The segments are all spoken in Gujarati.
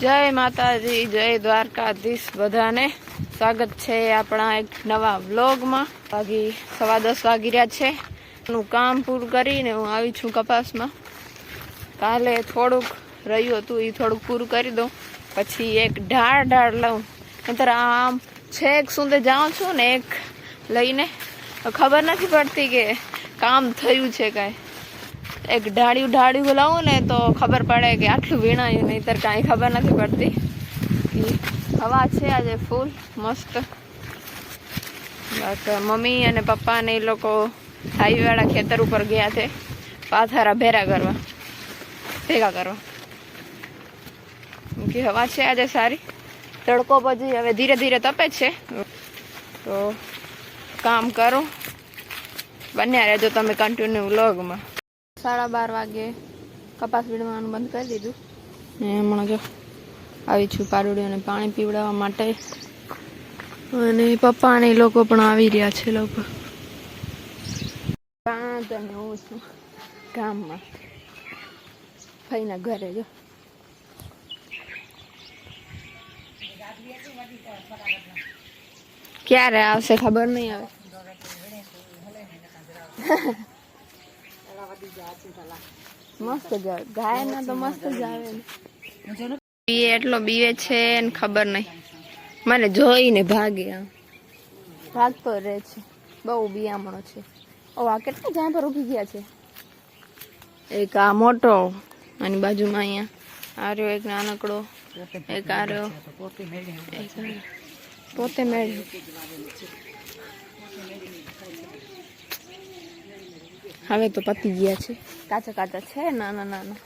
જય માતાજી, જય દ્વારકાધીશ બધાને. સ્વાગત છે આપણા એક નવા વ્લોગમાં. વાગી, સવા દસ વાગી રહ્યા છે. હું કામ પૂરું કરીને હું આવી છું કપાસમાં. કાલે થોડુંક રહ્યું હતું એ થોડુંક પૂરું કરી દઉં. પછી એક ઢાળ ઢાળ લઉં. નહીતર આમ છેક સુધી જાઉં છું ને એક લઈને. ખબર નથી પડતી કે કામ થયું છે કાંઈ. એક ઢાળ્યું ઢાળ્યું લાવું ને તો ખબર પડે કે આટલું વીણાયું નહીતર કાંઈ ખબર નથી પડતી. હવા છે આજે ફૂલ મસ્ત. મમ્મી અને પપ્પા ને એ લોકો હાઈવાળા ખેતર ઉપર ગયા છે, પાથારા ભેરા કરવા, ભેગા કરવા. કે હવા છે આજે સારી. તડકો પછી હવે ધીરે ધીરે તપે છે. તો કામ કરો. બન્યા રહેજો તમે કન્ટિન્યુ વ્લોગમાં સાડા બાર વાગે કપાસ વીણવાનું બંધ કરી દીધું. ને હમણાં જો આવી છું પાડોડીઓને પાણી પીવડાવવા માટે. અને પપ્પા ને લોકો પણ આવી રહ્યા છે લોકો પાંચ અને હું છું ગામમાં. ફઈના ઘરે જો. ક્યારે આવશે ખબર નહીં આવે. મસ્ત જાય ગાય ના તો મસ્ત જ આવે ને. બીએ એટલો બીવે છે ને ખબર નહીં મને જોઈને ભાગે ભાગતો રહે છે. બહુ બિયામણો છે. ઓ આ કેટલા જ્યાં પર ઊભી ગયા છે? એક આ મોટો આની બાજુમાં અહીંયા આ રહ્યો એક નાનકડો એક આર્યો. એક આ રહ્યો. પોતે મેળ્યો. હવે તો પતી ગયા છે. કાચા કાચા છે નાના નાના.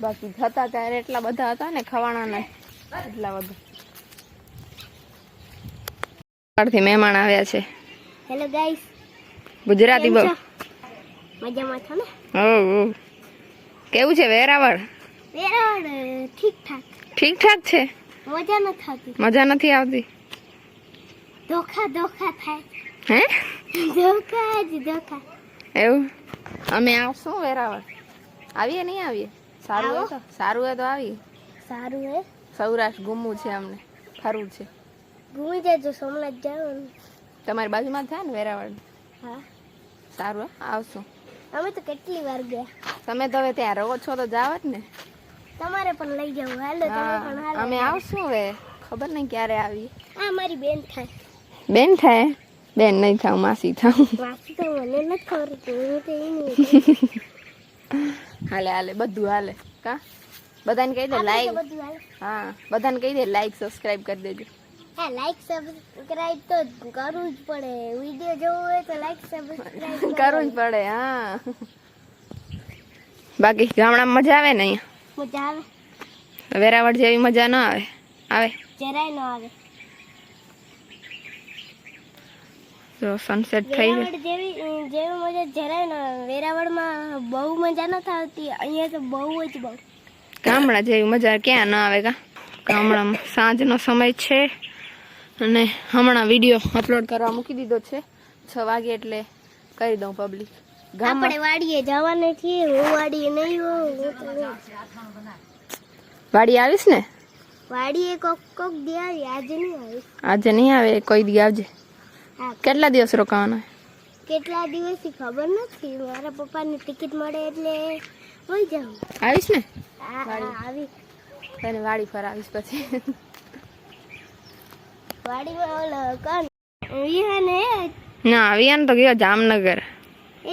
બાકી હતા ત્યારે એટલા બધા હતા ને ખવાણાના એટલા બધા. બહારથી મહેમાન આવ્યા છે. હેલો ગાઈસ ગુજરાતી બહુ. મજામાં છો ને? ઓ કેવું છે વેરાવળ? વેરાવળ ઠીક ઠાક ઠીક ઠાક છે? મજા નથી આવતી. મજા નથી આવતી? ધોખા ધોખા થાય. હે? ધોખા જ ધોખા. એવું? અમે આવશું વેરાવળ? આવીએ નહીં આવીએ? સારું હોય તો. સારું હોય તો આવીએ. સારું હે સૌરાષ્ટ્ર ગુમવું છે અમને. ફરવું છે. ગુમી જજો સોમનાથ જવાનું. તમારી બાજુમાં થાય ને વેરાવળ? હા. સારું આવશું. અમે તો કેટલી વાર ગયા. તમે તો હવે ત્યાં રહો છો તો જાવ જ ને. તમારે પણ લઈ જવું. હાલો તમે પણ હાલો. અમે આવશું હવે. ખબર નહીં ક્યારે આવીએ. આ મારી બેન થાય. બેન થાય? બેન નહીં થાવ માસી થાવ. હાલે હાલે બધું હાલે કા? બધાને કહી દે લાઈક હા બધાને કહી દે લાઈક સબસ્ક્રાઇબ કરી દેજો. હા લાઈક સબસ્ક્રાઇબ તો કરવું જ પડે. વીડિયો જોવો હોય તો લાઈક સબસ્ક્રાઇબ કરવું જ પડે હા. બાકી ગામડામાં મજા આવે ને અહીંયા? મજા આવે. વેરાવળ જેવી મજા ન આવે? આવે? જરાય ન આવે. તો સનસેટ થઈ ગયું જેવી જેવી મજા જરાય ને વેરાવળમાં બહુ મજા નથી આવતી. અહીંયા તો બહુ જ બહુ. ગામડા જેવી મજા ક્યાં ન આવે કા? ગામડામાં સાંજનો સમય છે અને હમણાં વીડિયો અપલોડ કરવા મૂકી દીધો છે. છ વાગે એટલે કરી દઉં પબ્લિક આપણે વાડીએ જવાને છીએ. હું વાડીએ નહીં હોઉં વાડી આવીશ ને? વાડીએ કોક કોક દે આવી આજે નહીં આવી આજે નહીં આવે કોઈ દી આવજે. કેટલા દિવસ રોકાવાના? કેટલા દિવસથી ખબર નથી. મારા પપ્પાની ટિકિટ મળે એટલે હોય જાઉં. આવીશ ને? આવી. તને વાડી પર આવીશ પછી. વાડીમાં ઓલો કોણ? વિહાને ના વિહાન તો ગયો જામનગર.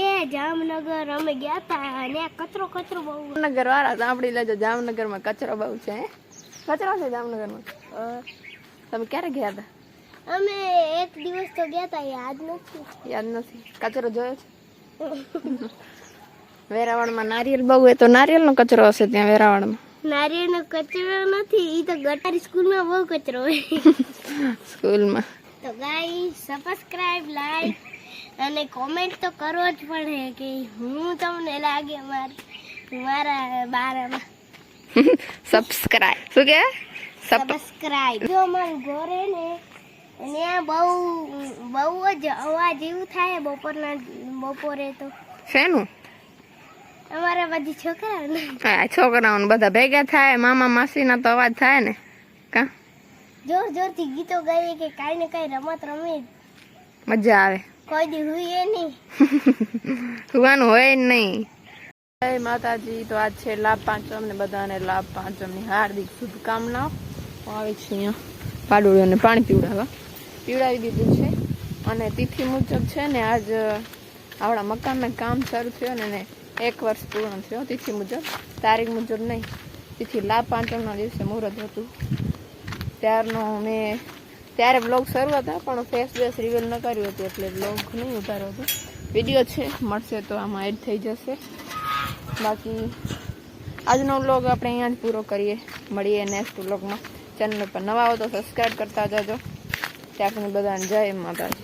એ જામનગર અમે ગયા હતા અને કચરો કચરો બહુ. જામનગર વાળા સાંભળી લેજો જામનગરમાં કચરો બહુ છે હે? કચરો છે જામનગરમાં? માં તમે ક્યારે ગયા હતા અમે એક દિવસ તો ગયા તા યાદ નથી. યાદ નથી. કચરો જોયો છે? વેરાવળમાં નારિયેલ બહુ હોય તો નારિયેલનો કચરો હશે ત્યાં વેરાવળમાં. નારિયેળનો કચરો નથી એ તો ગટારી સ્કૂલમાં બહુ કચરો હોય. સ્કૂલમાં. તો ગાઈ સબસ્ક્રાઇબ લાઈક અને કોમેન્ટ તો કરવો જ પડે કે હું તમને લાગે માર મારા બારામાં. સબસ્ક્રાઇબ શું કે? સબ સબસ્ક્રાઇબ જો અમારું ઘર ને ત્યાં બહુ બહુ જ અવાજ એવું થાય બપોરના બપોરે તો. શેનું? અમારા બધી છોકરાઓને. આ છોકરાઓને બધા ભેગા થાય મામા માસીના તો અવાજ થાય ને. કા? જોર જોરથી ગીતો ગાઈએ કે કાંઈ ને કાંઈ રમત રમીએ. મજા આવે. કોઈ દી હુઈએ નહીં. સુવાનું હોય નહીં. જય માતાજી તો આજ છે લાભ પાંચમ ને બધાને લાભ પાંચમની હાર્દિક શુભકામનાઓ આવે છે અહીંયા. પાડોળીઓને પાણી પીવડાવવા. પીવડાવી દીધું છે. અને તિથિ મુજબ છે ને આજ આપણા મકાનના કામ શરૂ થયો ને એક વર્ષ પૂર્ણ થયો તિથિ મુજબ. તારીખ મુજબ નહીં. તિથિ લાભ પાંચમના દિવસે મુહૂર્ત હતું. ત્યારનો મેં, ત્યારે બ્લોગ શરૂ હતા પણ ફેસ બેસ રિવીલ ન કર્યું હતું એટલે બ્લોગ નહીં ઉતાર્યો હતો. વીડિયો છે, મળશે તો આમાં એડ થઈ જશે. બાકી, આજનો વ્લોગ આપણે અહીંયા જ પૂરો કરીએ. મળીએ નેક્સ્ટ વ્લોગમાં ચેનલ પર નવા હો તો સબસ્ક્રાઈબ કરતા જજો. ત્યાં બધાને જય માતાજી.